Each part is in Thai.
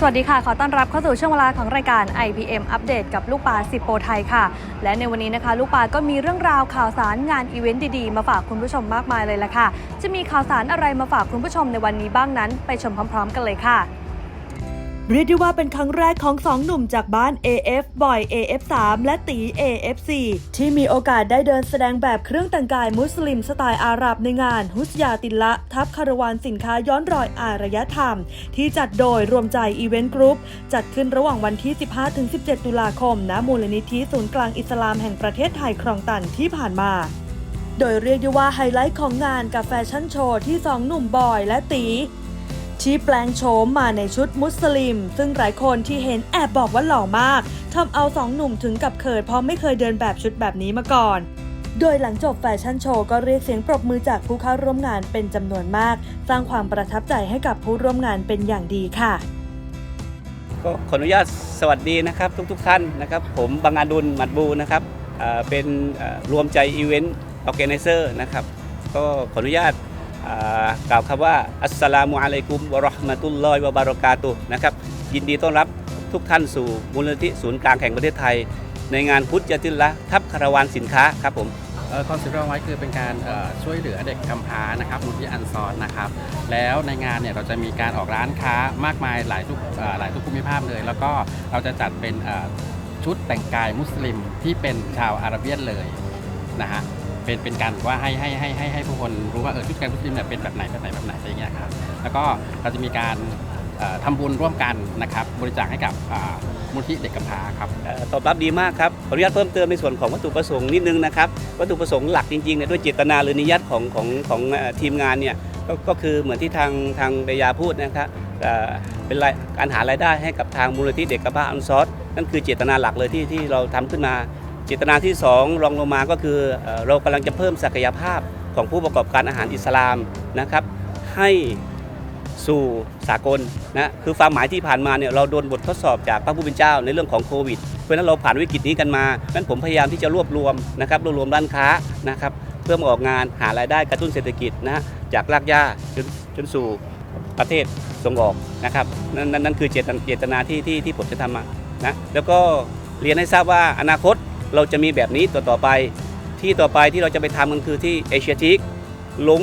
สวัสดีค่ะ ขอต้อนรับเข้าสู่ช่วงเวลาของรายการ IPM อัปเดตกับลูกปลาสิบโปรไทยค่ะ และในวันนี้นะคะ ลูกปลาก็มีเรื่องราวข่าวสารงานอีเวนต์ดีๆ มาฝากคุณผู้ชมมากมายเลยละค่ะ จะมีข่าวสารอะไรมาฝากคุณผู้ชมในวันนี้บ้างนั้น ไปชมพร้อม ๆ กันเลยค่ะ เรียกได้ว่าเป็นครั้งแรกของสองหนุ่มจากบ้าน AF บ่อย AF3 และตี AF4 ที่มีโอกาสได้เดินแสดงแบบเครื่องแต่งกายมุสลิมสไตล์อาหรับในงาน ฮุสยาติละทับคารวานสินค้าย้อนรอยอารยธรรม ที่จัดโดยรวมใจอีเวนต์กรุ๊ปจัดขึ้นระหว่างวันที่ 15-17 ตุลาคมณมูลนิธิศูนย์กลางอิสลามแห่งประเทศไทยครองตันที่ผ่านมาโดยเรียกได้ว่าไฮไลท์ของงานกับแฟชั่นโชว์ที่สองหนุ่มบอยและตี ที่แปลงโฉมมาในชุดมุสลิม ซึ่งหลายคนที่เห็นแอบบอกว่าหล่อมากทำเอาสองหนุ่มถึงกับเขินเพราะไม่เคยเดินแบบชุดแบบนี้มาก่อน โดยหลังจบแฟชั่นโชว์ก็เรียกเสียงปรบมือจากผู้เข้าร่วมงานเป็นจำนวนมาก สร้างความประทับใจให้กับผู้ร่วมงานเป็นอย่างดีค่ะก็ขออนุญาตสวัสดีนะครับทุกๆทท่านนะครับ ผมบังอาดุลหมัดบูนะครับเป็นรวมใจอีเวนต์ออแกไนเซอร์นะครับ ก็ขออนุญาต กล่าวคำว่าอัสสลามุอะลัยกุมวะเราะห์มะตุลลอฮิวะบารอกาตุนะครับยินดีต้อนรับทุกท่านสู่มูลนิธิศูนย์กลางแห่งประเทศไทย ในงานพุทธยติลละทับคาราวานสินค้าครับผมคอนเซ็ปต์เราไว้คือเป็นการช่วยเหลือเด็กกำพร้านะครับมูลที่อันซอนนะครับ แล้วในงานเนี่ยเราจะมีการออกร้านค้ามากมายหลายทุกหลายทุกภูมิภาคเลย แล้วก็เราจะจัดเป็นชุดแต่งกายมุสลิมที่เป็นชาวอาหรับเบียนเลยนะฮะ เป็นเป็นการว่าให้ให้ให้ให้ให้ผู้คนรู้ว่าเออชุดแต่งมุสลิมเนี่ยเป็นแบบไหนแบบไหนแบบไหนอะไรอย่างเงี้ยครับแล้วก็เราจะมีการเอ่อทำบุญร่วมกันนะครับบริจาคให้กับอ่ามูลที่เด็กกำพร้าครับ เอ่อตอบรับดีมากครับขออนุญาตเพิ่มเติมในส่วนของวัตถุประสงค์นิดนึงนะครับ วัตถุประสงค์หลักจริงๆเนี่ยด้วยเจตนาหรือนิยัตของของของเอ่อทีมงานเนี่ยก็ก็คือเหมือนที่ทางทางเบยาพูดนะครับเอ่อเป็นรายการหารายได้ให้กับทางมูลนิธิเด็กกระพร้าอันซอสนั่นคือเจตนาหลักเลยที่ที่เราทำขึ้นมา เจตนาที่ 2 รองลงมาก็คือเรากำลังจะเพิ่มศักยภาพของผู้ประกอบการอาหารอิสลามนะครับ ให้สู่สากลนะคือความหมายที่ผ่านมาเนี่ยเราโดนบททดสอบจากพระผู้เป็นเจ้าในเรื่องของโควิด เพราะฉะนั้นเราผ่านวิกฤตนี้กันมานั้นผมพยายามที่จะรวบรวมนะครับรวบรวมร้านค้านะครับเพื่อมาออกงานหารายได้กระตุ้นเศรษฐกิจนะจากรากหญ้าจนจนสู่ประเทศส่งออกนะครับนั่นนั่นนั่นคือเจตนาที่ที่ที่ผมจะทำมานะแล้วก็เรียนให้ทราบว่าอนาคต เราจะมีแบบนี้ต่อต่อไป ที่ต่อไปที่เราจะไปทำกันคือที่เอเชียทิกลง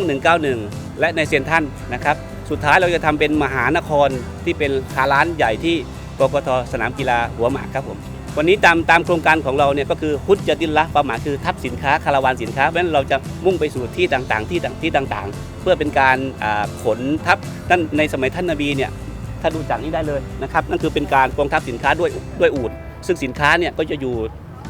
191 และในเซนทรันนะครับ สุดท้ายเราจะทำเป็นมหานครที่เป็นคาร้านใหญ่ที่กกทสนามกีฬาหัวหมากครับผมวันนี้ตามตามโครงการของเราเนี่ยก็คือฮุดจตินละเป้าหมายคือทับสินค้าคาราวานสินค้าเพราะฉะนั้นเราจะมุ่งไปสู่ที่ต่างๆ ที่ต่างที่ต่างๆ เพื่อเป็นการขนทับนั่นในสมัยท่านนบีเนี่ยถ้าดูจากนี้ได้เลยนะครับนั่นคือเป็นการกองทัพสินค้าด้วยด้วยอูดซึ่งสินค้าเนี่ยก็จะอยู่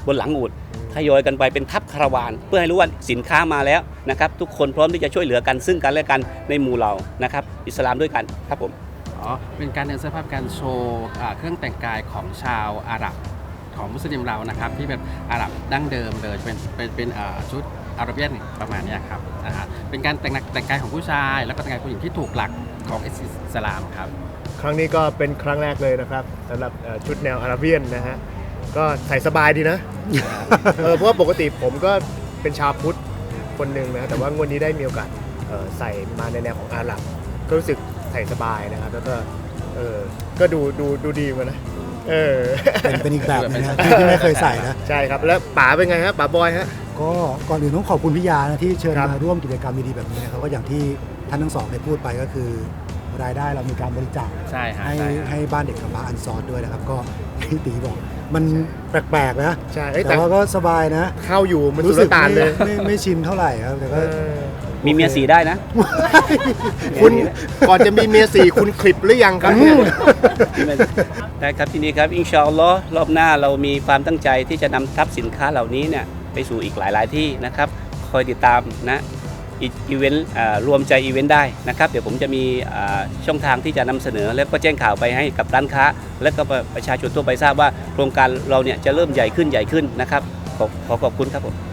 บนหลังอูดทยอยกันไปเป็นทัพคาราวาน เพื่อให้รู้ว่าสินค้ามาแล้วนะครับ ทุกคนพร้อมที่จะช่วยเหลือกันซึ่งกันและกันในหมู่เรานะครับ อิสลามด้วยกันครับผมอ๋อเป็นการเดินเสื้อผ้าการโชว์อ่าเครื่องแต่งกายของชาวอาหรับของมุสลิมเรานะครับ ที่เป็นอาหรับดั้งเดิมเลยเป็นเป็นเป็นอ่าชุดอาหรับเบียนประมาณเนี้ยครับนะฮะเป็นการแต่งแต่งกายของผู้ชาย แล้วก็แต่งกายผู้หญิงที่ถูกหลักของอิสลามครับ ครั้งนี้ก็เป็นครั้งแรกเลยนะครับสำหรับเอ่อชุดแนวอาราเบียนนะฮะ ก็ใส่สบายดีนะ เออเพราะว่าปกติผมก็เป็นชาวพุทธคนหนึ่งนะแต่ว่างวดนี้ได้มีโอกาสเอ่อใส่มาในแนวของอาหรับ ก็รู้สึกใส่สบายนะครับ แล้วก็เออก็ดูดูดูดีเหมือนกันนะเออ เป็นเป็นอีกแบบหนึงนะที่ที่ไม่เคยใส่นะ ใช่ครับ แล้วป๋าเป็นไงฮะป๋าบอยฮะ ก็ก่อนอื่นต้องขอบคุณพี่ยานะที่เชิญครับมาร่วมกิจกรรมดีๆแบบนี้นะครับก็อย่างที่ท่านทั้งสองได้พูดไปก็คือ รายได้เรามีการบริจาคใช่ฮะให้ใช่ฮะ ให้บ้านเด็กกำพร้าอันซอดด้วยนะครับ ก็ ที่ตีบอก มันแปลกๆนะใช่เอ้ยแต่ แต่ว่าก็สบายนะเข้าอยู่เหมันสุรู้ลสึกต่านไม่เลยไม่ไม่ชินเท่าไหร่ครับแต่เอก็อมีเมียสีได้นะคุณก่อนจะมีเมียสี่คุณคลิปหรือยังครับเนี่ย ได้ครับทีนี้ครับอินชาอัลลอฮ์รอบหน้าเรามีความตั้งใจที่จะนำทับสินค้าเหล่านี้เนี่ยไปสู่อีกหลาย ๆ ที่นะครับ คอยติดตามนะ อีเวนต์รวมใจอีเวนต์ได้นะครับ เดี๋ยวผมจะมีช่องทางที่จะนำเสนอ แล้วก็แจ้งข่าวไปให้กับร้านค้า และก็ประชาชนทั่วไปทราบว่าโครงการเราเนี่ยจะเริ่มใหญ่ขึ้นใหญ่ขึ้นนะครับขอขอขอบคุณครับผม